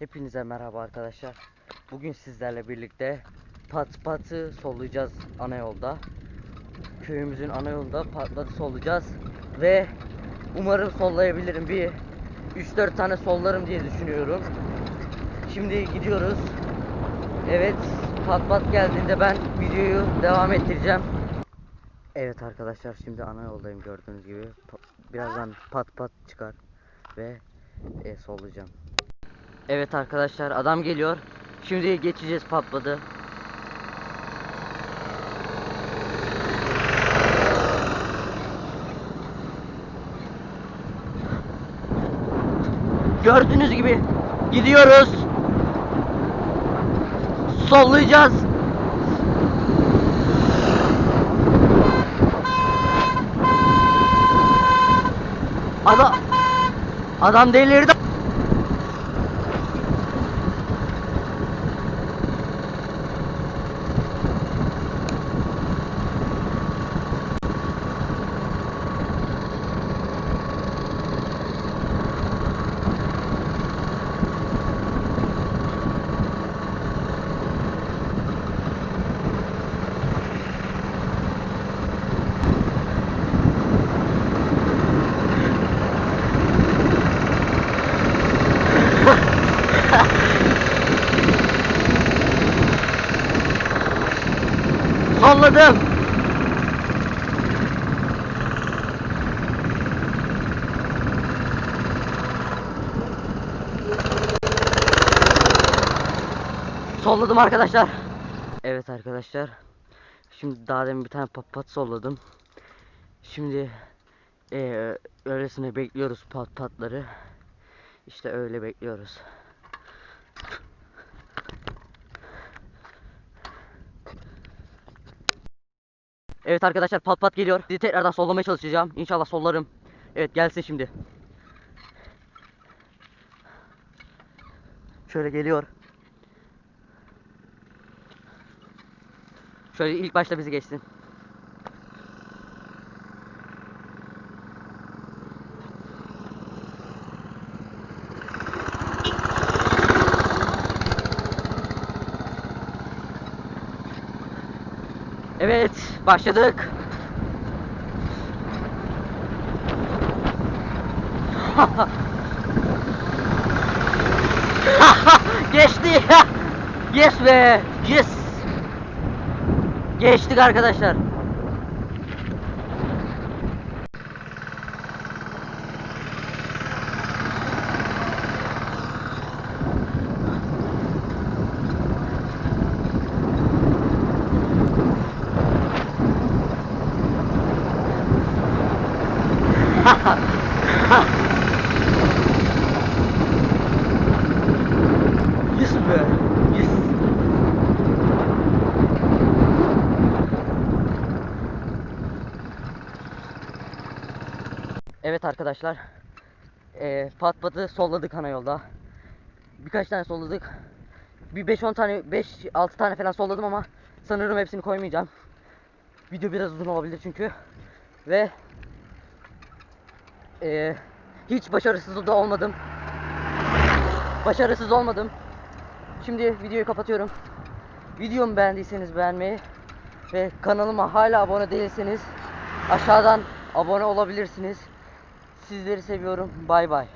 Hepinize merhaba arkadaşlar. Bugün sizlerle birlikte pat patı sollayacağız ana yolda. Köyümüzün ana yolunda pat patı sollayacağız ve umarım sollayabilirim. Bir 3-4 tane sollarım diye düşünüyorum. Şimdi gidiyoruz. Evet, pat pat geldiğinde ben videoyu devam ettireceğim. Evet arkadaşlar şimdi ana yoldayım gördüğünüz gibi. Birazdan pat pat çıkar ve e, sollayacağım. Evet arkadaşlar adam geliyor. Şimdi geçeceğiz patladı. Gördüğünüz gibi gidiyoruz. Sollayacağız. Adam Adam delirdi. Salladım. Solladım arkadaşlar. Evet arkadaşlar. Şimdi daha demin bir tane pat solladım. Şimdi eee öylesine bekliyoruz pat patları. İşte öyle bekliyoruz. Evet arkadaşlar pat pat geliyor. Sizi tekrardan sollamaya çalışacağım. İnşallah sollarım. Evet gelsin şimdi. Şöyle geliyor. Şöyle ilk başta bizi geçsin. Evet, başladık. Geçti. yes be. Yes. Geçtik arkadaşlar. Yes be. Yes. Evet arkadaşlar. Eee pat patı solladık ana yolda. Birkaç tane solladık. Bir 5-10 tane 5-6 tane falan solladım ama sanırım hepsini koymayacağım. Video biraz uzun olabilir çünkü. Ve eee, hiç başarısız da olmadım. Başarısız olmadım. Şimdi videoyu kapatıyorum. Videomu beğendiyseniz beğenmeyi ve kanalıma hala abone değilseniz aşağıdan abone olabilirsiniz. Sizleri seviyorum. Bay bay.